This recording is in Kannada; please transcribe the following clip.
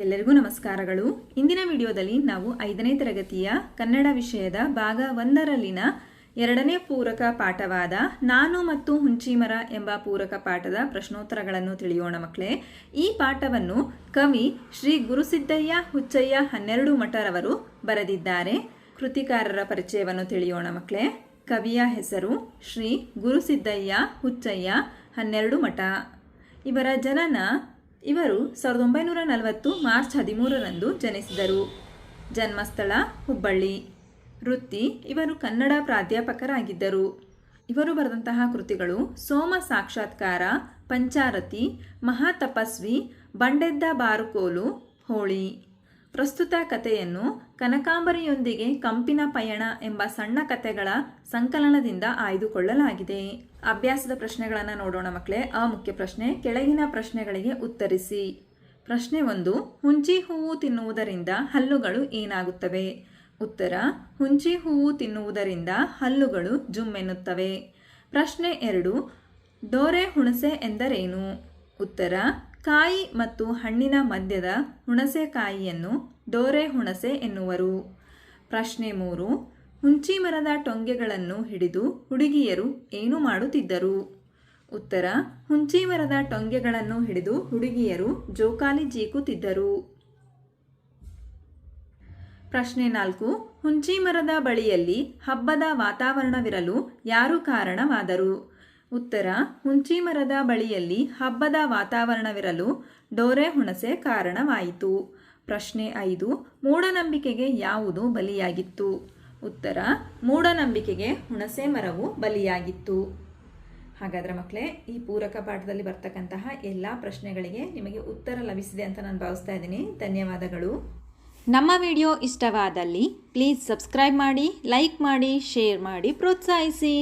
ಎಲ್ಲರಿಗೂ ನಮಸ್ಕಾರಗಳು. ಇಂದಿನ ವಿಡಿಯೋದಲ್ಲಿ ನಾವು ಐದನೇ ತರಗತಿಯ ಕನ್ನಡ ವಿಷಯದ ಭಾಗ ಒಂದರಲ್ಲಿನ ಎರಡನೇ ಪೂರಕ ಪಾಠವಾದ ನಾನು ಮತ್ತು ಹುಂಚಿಮರ ಎಂಬ ಪೂರಕ ಪಾಠದ ಪ್ರಶ್ನೋತ್ತರಗಳನ್ನು ತಿಳಿಯೋಣ ಮಕ್ಕಳೇ. ಈ ಪಾಠವನ್ನು ಕವಿ ಶ್ರೀ ಗುರುಸಿದ್ದಯ್ಯ ಹುಚ್ಚಯ್ಯ ಹನ್ನೆರಡು ಮಠರವರು ಬರೆದಿದ್ದಾರೆ. ಕೃತಿಕಾರರ ಪರಿಚಯವನ್ನು ತಿಳಿಯೋಣ ಮಕ್ಕಳೇ. ಕವಿಯ ಹೆಸರು ಶ್ರೀ ಗುರುಸಿದ್ದಯ್ಯ ಹುಚ್ಚಯ್ಯ ಹನ್ನೆರಡು ಮಠ. ಇವರ ಜನನ ಇವರು ಸಾವಿರದ ಒಂಬೈನೂರ ನಲವತ್ತು ಮಾರ್ಚ್ ಹದಿಮೂರರಂದು ಜನಿಸಿದರು. ಜನ್ಮಸ್ಥಳ ಹುಬ್ಬಳ್ಳಿ. ವೃತ್ತಿ, ಇವರು ಕನ್ನಡ ಪ್ರಾಧ್ಯಾಪಕರಾಗಿದ್ದರು. ಇವರು ಬರೆದಂತಹ ಕೃತಿಗಳು ಸೋಮ ಸಾಕ್ಷಾತ್ಕಾರ, ಪಂಚಾರತಿ, ಮಹಾತಪಸ್ವಿ, ಬಂಡೆದ್ದ ಬಾರುಕೋಲು, ಹೋಳಿ. ಪ್ರಸ್ತುತ ಕಥೆಯನ್ನು ಕನಕಾಂಬರಿಯೊಂದಿಗೆ ಕಂಪಿನ ಪಯಣ ಎಂಬ ಸಣ್ಣ ಕಥೆಗಳ ಸಂಕಲನದಿಂದ ಆಯ್ದುಕೊಳ್ಳಲಾಗಿದೆ. ಅಭ್ಯಾಸದ ಪ್ರಶ್ನೆಗಳನ್ನು ನೋಡೋಣ ಮಕ್ಕಳೇ ಆ ಮುಖ್ಯ ಪ್ರಶ್ನೆ ಕೆಳಗಿನ ಪ್ರಶ್ನೆಗಳಿಗೆ ಉತ್ತರಿಸಿ. ಪ್ರಶ್ನೆ ಒಂದು, ಹುಂಚಿ ಹೂವು ತಿನ್ನುವುದರಿಂದ ಹಲ್ಲುಗಳು ಏನಾಗುತ್ತವೆ? ಉತ್ತರ, ಹುಂಚಿ ಹೂವು ತಿನ್ನುವುದರಿಂದ ಹಲ್ಲುಗಳು ಜುಮ್ಮೆನ್ನುತ್ತವೆ. ಪ್ರಶ್ನೆ ಎರಡು, ಡೋರೆ ಹುಣಸೆ ಎಂದರೇನು? ಉತ್ತರ ಕಾಯಿ ಮತ್ತು ಹಣ್ಣಿನ ಮಧ್ಯದ ಹುಣಸೆಕಾಯಿಯನ್ನು ಡೋರೆ ಹುಣಸೆ ಎನ್ನುವರು. ಪ್ರಶ್ನೆ ಮೂರು, ಹುಂಚಿ ಮರದ ಟೊಂಗೆಗಳನ್ನು ಹಿಡಿದು ಹುಡುಗಿಯರು ಏನು ಮಾಡುತ್ತಿದ್ದರು? ಉತ್ತರ, ಹುಂಚಿ ಮರದ ಟೊಂಗೆಗಳನ್ನು ಹಿಡಿದು ಹುಡುಗಿಯರು ಜೋಕಾಲಿ ಜೀಕುತ್ತಿದ್ದರು. ಪ್ರಶ್ನೆ ನಾಲ್ಕು, ಹುಂಚಿ ಮರದ ಬಳಿಯಲ್ಲಿ ಹಬ್ಬದ ವಾತಾವರಣವಿರಲು ಯಾರು ಕಾರಣವಾದರು? ಉತ್ತರ ಹುಂಚಿ ಮರದ ಬಳಿಯಲ್ಲಿ ಹಬ್ಬದ ವಾತಾವರಣವಿರಲು ಡೋರೆ ಹುಣಸೆ ಕಾರಣವಾಯಿತು. ಪ್ರಶ್ನೆ ಐದು, ಮೂಢನಂಬಿಕೆಗೆ ಯಾವುದು ಬಲಿಯಾಗಿತ್ತು? ಉತ್ತರ, ಮೂಢನಂಬಿಕೆಗೆ ಹುಣಸೆ ಮರವು ಬಲಿಯಾಗಿತ್ತು. ಹಾಗಾದರೆ ಮಕ್ಕಳೇ ಈ ಪೂರಕ ಪಾಠದಲ್ಲಿ ಬರ್ತಕ್ಕಂತಹ ಎಲ್ಲ ಪ್ರಶ್ನೆಗಳಿಗೆ ನಿಮಗೆ ಉತ್ತರ ಲಭಿಸಿದೆ ಅಂತ ನಾನು ಭಾವಿಸ್ತಾ ಇದ್ದೀನಿ. ಧನ್ಯವಾದಗಳು. ನಮ್ಮ ವಿಡಿಯೋ ಇಷ್ಟವಾದಲ್ಲಿ ಪ್ಲೀಸ್ ಸಬ್ಸ್ಕ್ರೈಬ್ ಮಾಡಿ, ಲೈಕ್ ಮಾಡಿ, ಶೇರ್ ಮಾಡಿ, ಪ್ರೋತ್ಸಾಹಿಸಿ.